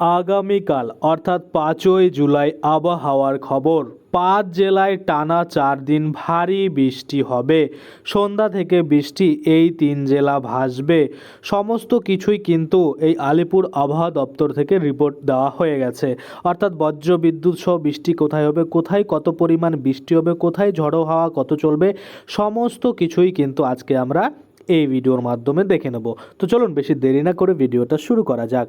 আগামীকাল, অর্থাৎ পাঁচই জুলাই আবহাওয়ার খবর। পাঁচ জেলায় টানা চার দিন ভারী বৃষ্টি হবে। সন্ধ্যা থেকে বৃষ্টি এই তিন জেলা ভাসবে। সমস্ত কিছুই কিন্তু এই আলিপুর আবহাওয়া দপ্তর থেকে রিপোর্ট দেওয়া হয়ে গেছে। অর্থাৎ বজ্র বিদ্যুৎ সহ বৃষ্টি কোথায় হবে, কোথায় কত পরিমাণ বৃষ্টি হবে, কোথায় ঝড়ো হাওয়া কত চলবে, সমস্ত কিছুই কিন্তু আজকে আমরা এই ভিডিওর মাধ্যমে দেখে নেব। তো চলুন বেশি দেরি না করে ভিডিওটা শুরু করা যাক।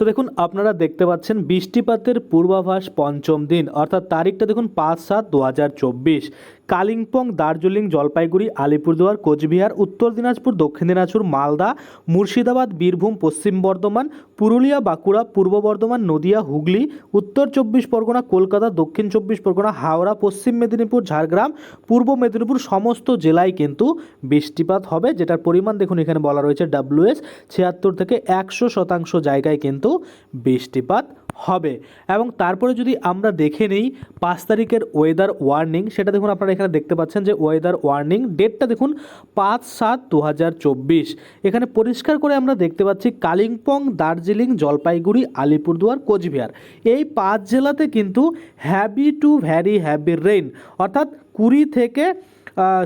তো দেখুন, আপনারা দেখতে পাচ্ছেন বৃষ্টিপাতের পূর্বাভাস পঞ্চম দিন, অর্থাৎ তারিখটা দেখুন পাঁচ সাত দু হাজার চব্বিশ। কালিম্পং, দার্জিলিং, জলপাইগুড়ি, আলিপুরদুয়ার, কোচবিহার, উত্তর দিনাজপুর, দক্ষিণ দিনাজপুর, মালদা, মুর্শিদাবাদ, বীরভূম, পশ্চিম বর্ধমান পুরুলিয়া, বাঁকুড়া, পূর্ব বর্ধমান, নদিয়া, হুগলি, উত্তর চব্বিশ পরগনা, কলকাতা, দক্ষিণ চব্বিশ পরগনা, হাওড়া, পশ্চিম মেদিনীপুর, ঝাড়গ্রাম, পূর্ব মেদিনীপুর সমস্ত জেলায় কিন্তু বৃষ্টিপাত হবে, যেটার পরিমাণ দেখুন এখানে বলা রয়েছে ডাব্লিউএস ছিয়াত্তর থেকে একশো শতাংশ জায়গায় কিন্তু বৃষ্টিপাত হবে। এবং তারপরে যদি আমরা দেখে নিই পাঁচ তারিখের ওয়েদার ওয়ার্নিং সেটা দেখুন আপনারা এখানে দেখতে পাচ্ছেন যে ওয়েদার ওয়ার্নিং ডেটটা দেখুন পাঁচ সাত দু এখানে পরিষ্কার করে আমরা দেখতে পাচ্ছি কালিম্পং, দার্জিলিং, জলপাইগুড়ি, আলিপুরদুয়ার, কোচবিহার। এই পাঁচ জেলাতে কিন্তু heavy to very heavy rain অর্থাৎ কুড়ি থেকে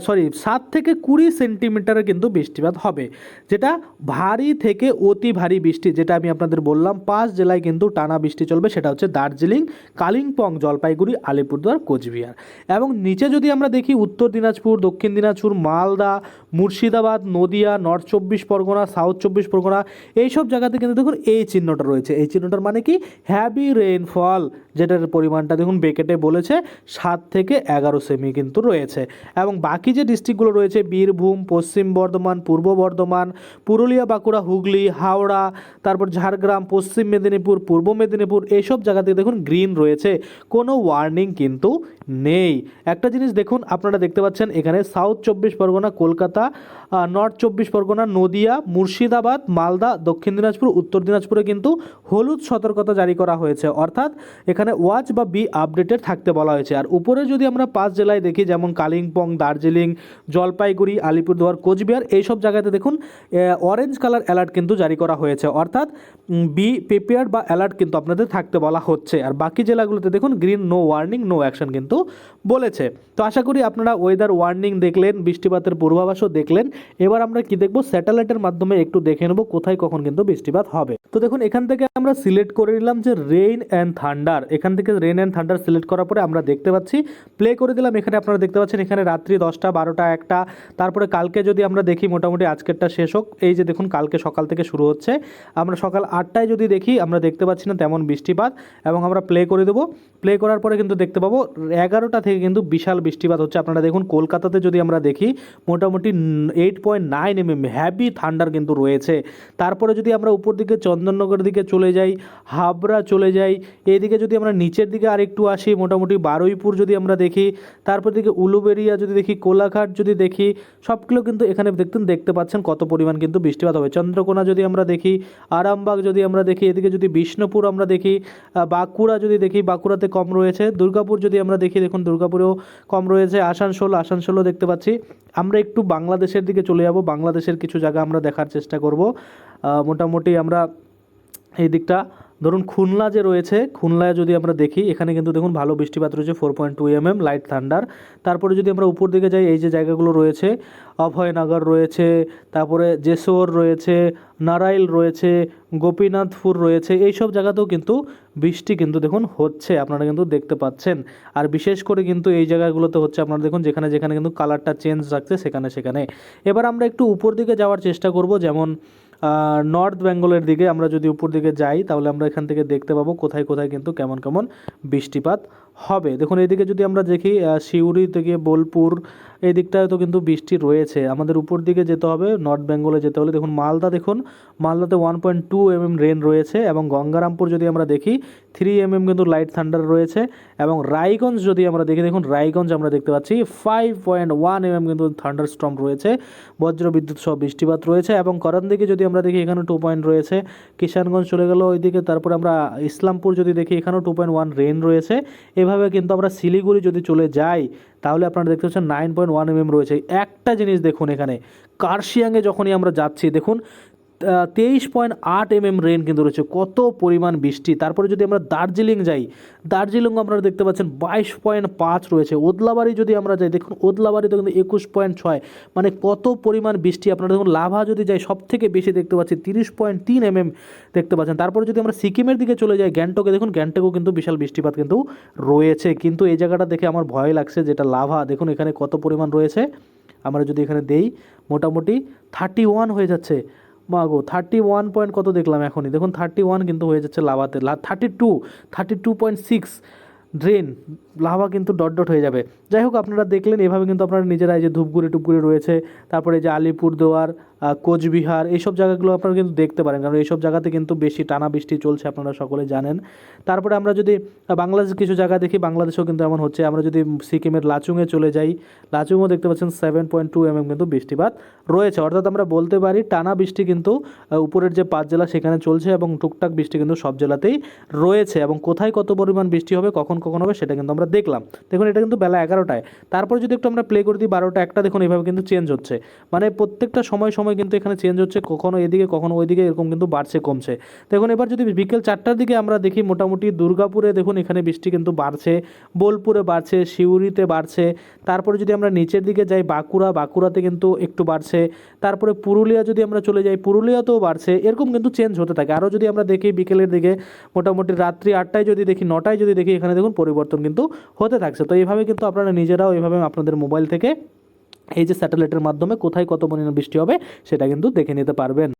সরি সাত থেকে কুড়ি সেন্টিমিটারের কিন্তু বৃষ্টিপাত হবে। যেটা ভারী থেকে অতি ভারী বৃষ্টি, যেটা আমি আপনাদের বললাম, পাঁচ জেলায় কিন্তু টানা বৃষ্টি চলবে, সেটা হচ্ছে দার্জিলিং, কালিম্পং, জলপাইগুড়ি, আলিপুরদুয়ার, কোচবিহার। এবং নিচে যদি আমরা দেখি, উত্তর দিনাজপুর, দক্ষিণ দিনাজপুর, মালদা, মুর্শিদাবাদ, নদিয়া নর্থ চব্বিশ পরগনা সাউথ চব্বিশ পরগনা, এইসব জায়গাতে কিন্তু দেখুন এই চিহ্নটা রয়েছে। এই চিহ্নটার মানে কি? হ্যাভি রেইনফল যেটার পরিমাণটা দেখুন বেকেটে বলেছে, সাত থেকে এগারো সেমি কিন্তু রয়েছে। এবং বাকি যে ডিস্ট্রিক্টগুলো রয়েছে, বীরভূম, পশ্চিম বর্ধমান, পূর্ব বর্ধমান, পুরুলিয়া, বাঁকুড়া, হুগলি, হাওড়া, তারপর ঝাড়গ্রাম, পশ্চিম মেদিনীপুর, পূর্ব মেদিনীপুর এইসব জায়গাতে দেখুন গ্রিন রয়েছে। কোনো ওয়ার্নিং কিন্তু নেই। একটা জিনিস দেখুন, আপনারা দেখতে পাচ্ছেন এখানে সাউথ চব্বিশ পরগনা, কলকাতা নর্থ চব্বিশ পরগনা, নদিয়া, মুর্শিদাবাদ, মালদা, দক্ষিণ দিনাজপুর, উত্তর দিনাজপুরে কিন্তু হলুদ সতর্কতা জারি করা হয়েছে। অর্থাৎ এখানে ওয়াচ বা বি আপডেটেড থাকতে বলা হয়েছে। আর উপরে যদি আমরা পাঁচ জেলায় দেখি, যেমন কালিম্পং দার্জিলিং, জলপাইগুড়ি, আলিপুরদুয়ার, কোচবিহার এইসব জায়গাতে দেখুন অরেঞ্জ কালার অ্যালার্ট কিন্তু জারি করা হয়েছে। অর্থাৎ বি প্রিপেয়ার্ড বা অ্যালার্ট কিন্তু আপনাদের থাকতে বলা হচ্ছে। আর বাকি জেলাগুলোতে দেখুন green no warning no action কিন্তু বলেছে। তো আশা করি আপনারা ওয়েদার ওয়ার্নিং দেখলেন, বৃষ্টিপাতের পূর্বাভাসও দেখলেন। এবার আমরা কি দেখব? স্যাটেলাইটের মাধ্যমে একটু দেখে নেব কোথায় কখন কিন্তু বৃষ্টিপাত হবে। তো দেখুন, এখান থেকে আমরা সিলেক্ট করে নিলাম যে রেইন অ্যান্ড থান্ডার এখান থেকে রেইন অ্যান্ড থান্ডার সিলেক্ট করার পরে আমরা দেখতে পাচ্ছি প্লে করে দিলাম। এখানে আপনারা দেখতে পাচ্ছেন, এখানে রাত্রি দশটা, বারোটা, একটা। তারপরে কালকে যদি আমরা দেখি মোটামুটি আজকেরটা শেষ হোক, এই যে দেখুন কালকে সকাল থেকে শুরু হচ্ছে। আমরা সকাল আটটায় যদি দেখি, আমরা দেখতে পাচ্ছি না তেমন বৃষ্টিপাত এবং আমরা প্লে করে দেবো। প্লে করার পরে কিন্তু দেখতে পাবো, এগারোটা থেকে কিন্তু বিশাল বৃষ্টিপাত হচ্ছে। আপনারা দেখুন কলকাতাতে যদি আমরা দেখি, মোটামুটি eight point nine M M heavy thunder কিন্তু রয়েছে। তারপরে যদি আমরা উপর দিকে চন্দননগরের দিকে চলে যাই, হাবড়া চলে যাই এইদিকে যদি আমরা নিচের দিকে আর একটু আসি, মোটামুটি বারুইপুর যদি আমরা দেখি, তারপর দিকে উলুবেরিয়া যদি দেখি, কোলাঘাট যদি দেখি, সবগুলো কিন্তু এখানে দেখতেন দেখতে পাচ্ছেন কত পরিমাণ কিন্তু বৃষ্টিপাত হবে। চন্দ্রকোনা যদি আমরা দেখি, আরামবাগ যদি আমরা দেখি, এদিকে যদি বিষ্ণুপুর আমরা দেখি বাঁকুড়া যদি দেখি, বাঁকুড়াতে কম রয়েছে। দুর্গাপুর যদি আমরা দেখি, দেখুন দুর্গাপুরেও কম রয়েছে। আসানসোল, আসানসোলও দেখতে পাচ্ছি। আমরা একটু বাংলাদেশের দিকে চলে যাব। বাংলাদেশের কিছু জায়গা আমরা দেখার চেষ্টা করব। মোটামুটি আমরা এই দিকটা। ধরুন খুলনা যে রয়েছে, খুলনায় যদি আমরা দেখি, এখানে কিন্তু দেখুন ভালো বৃষ্টিপাত রয়েছে four point two M M light thunder তারপরে যদি আমরা উপর দিকে যাই, এই যে জায়গাগুলো রয়েছে, অভয়নগর রয়েছে, তারপরে জেসোর রয়েছে নারাইল রয়েছে, গোপীনাথপুর রয়েছে, এইসব জায়গাতেও কিন্তু বৃষ্টি কিন্তু দেখুন হচ্ছে, আপনারা কিন্তু দেখতে পাচ্ছেন। আর বিশেষ করে কিন্তু এই জায়গাগুলোতে হচ্ছে, আপনারা দেখুন যেখানে যেখানে কিন্তু কালারটা চেঞ্জ রাখছে সেখানে সেখানে। এবার আমরা একটু উপর দিকে যাওয়ার চেষ্টা করব, যেমন নর্থ বেঙ্গলের দিকে আমরা যদি উপর দিকে যাই, তাহলে আমরা এখান থেকে দেখতে পাবো কোথায় কোথায় কিন্তু কেমন কেমন বৃষ্টিপাত হবে। দেখুন, এইদিকে যদি আমরা দেখি সিউড়ি থেকে বোলপুর এই দিকটায় তো কিন্তু বৃষ্টি রয়েছে। আমাদের উপর দিকে যেতে হবে নর্থ বেঙ্গলে যেতে হলে দেখুন, মালদা দেখুন, মালদাতে one point two MM rain রয়েছে এবং গঙ্গারামপুর যদি আমরা দেখি থ্রি এমএম কিন্তু লাইট থান্ডার রয়েছে এবং রায়গঞ্জ যদি আমরা দেখি, দেখুন, রায়গঞ্জ আমরা দেখতে পাচ্ছি ফাইভ পয়েন্ট ওয়ান এমএম কিন্তু থান্ডার স্টর্ম রয়েছে। বজ্র বিদ্যুৎ সহ বৃষ্টিপাত রয়েছে এবং করণ দিকে যদি আমরা দেখি এখানে টু পয়েন্ট রয়েছে। কিষানগঞ্জ চলে গেল ওইদিকে, তারপর আমরা ইসলামপুর যদি দেখি, এখানেও টু পয়েন্ট ওয়ান রেন রয়েছে। এভাবে কিন্তু আমরা শিলিগুড়ি যদি চলে যাই, তাহলে আপনারা দেখতে পাচ্ছেন নাইন পয়েন্ট ওয়ান এমএম রয়েছে। একটা জিনিস দেখুন এখানে, কার্শিয়াংয়ে যখনই আমরা যাচ্ছি, দেখুন তেইশ পয়েন্ট আট এমএম রেন কিন্তু রয়েছে। কত পরিমাণ বৃষ্টি? তারপরে যদি আমরা দার্জিলিং যাই দার্জিলিং আপনারা দেখতে পাচ্ছেন বাইশ পয়েন্ট পাঁচ রয়েছে। ওদলাবাড়ি যদি আমরা যাই, দেখুন ওদলাবাড়িতে কিন্তু একুশ পয়েন্ট ছয়। মানে কত পরিমাণ বৃষ্টি? আপনারা দেখুন লাভা যদি যাই সব থেকে বেশি দেখতে পাচ্ছি, তিরিশ পয়েন্ট তিন এমএম দেখতে পাচ্ছেন। তারপরে যদি আমরা সিকিমের দিকে চলে যাই, গ্যাংটকে, দেখুন গ্যাংটকেও কিন্তু বিশাল বৃষ্টিপাত কিন্তু রয়েছে। কিন্তু এই জায়গাটা দেখে আমার ভয় লাগছে, যেটা লাভা। দেখুন এখানে কত পরিমাণ রয়েছে। আমরা যদি এখানে দেই, মোটামুটি থার্টি ওয়ান হয়ে যাচ্ছে। মা গো থার্টি ওয়ান পয়েন্ট কত দেখলাম এখনই? দেখুন থার্টি ওয়ান কিন্তু হয়ে যাচ্ছে লাভাতে thirty two thirty two point six drain lava কিন্তু ডট ডট হয়ে যাবে। যাই হোক আপনারা দেখলেন এভাবে কিন্তু আপনারা নিজেরা এই যে ধূপগুড়ি টুপগুড়ি রয়েছে তারপরে যে আলিপুরদুয়ার কোচবিহার এইসব জায়গাগুলো আপনারা কিন্তু দেখতে পারেন। কারণ এইসব জায়গাতে কিন্তু বেশি টানা বৃষ্টি চলছে আপনারা সকলে জানেন। তারপরে আমরা যদি আহ, বাংলাদেশের কিছু জায়গা দেখি বাংলাদেশেও কিন্তু এমন হচ্ছে। আমরা যদি সিকিমের লাচুংয়ে চলে যাই লাচুংও দেখতে পাচ্ছেন সেভেন পয়েন্ট টু এমএম কিন্তু বৃষ্টিপাত রয়েছে। অর্থাৎ আমরা বলতে পারি টানা বৃষ্টি কিন্তু উপরের যে পাঁচ জেলা সেখানে চলছে এবং টুকটাক বৃষ্টি কিন্তু সব জেলাতেই রয়েছে। এবং কোথায় কত পরিমাণ বৃষ্টি হবে কখন কখন হবে সেটা কিন্তু আমরা দেখলাম। দেখুন, এটা কিন্তু বেলা এগারোটায়। তারপর যদি একটু আমরা প্লে করে দিই বারোটা, একটা দেখুন এভাবে কিন্তু চেঞ্জ হচ্ছে। মানে প্রত্যেকটা সময় সময় কিন্তু এখানে চেঞ্জ হচ্ছে, কখনো এদিকে, কখনো ওইদিকে, এরকম কিন্তু বাড়ছে, কমছে। দেখুন, এবার যদি বিকেল চারটার দিকে আমরা দেখি, মোটামুটি দুর্গাপুরে দেখুন, এখানে বৃষ্টি কিন্তু বাড়ছে, বোলপুরে বাড়ছে, সিউড়িতে বাড়ছে। তারপরে যদি আমরা নিচের দিকে যাই, বাঁকুড়া, বাঁকুড়াতে কিন্তু একটু বাড়ছে। তারপরে পুরুলিয়া যদি আমরা চলে যাই, পুরুলিয়াতেও বাড়ছে। এরকম কিন্তু চেঞ্জ হতে থাকে। আরও যদি আমরা দেখি বিকেলের দিকে, মোটামুটি রাত্রি আটটায় যদি দেখি, নটায় যদি দেখি, এখানে দেখুন, পরিবর্তন কিন্তু হতে থাকছে। তো এইভাবে কিন্তু আপনারা নিজেরাও এইভাবে আপনাদের মোবাইল থেকে এই যে স্যাটেলাইটের মাধ্যমে কোথায় কত পরিমাণ বৃষ্টি হবে সেটা কিন্তু দেখে নিতে পারবেন।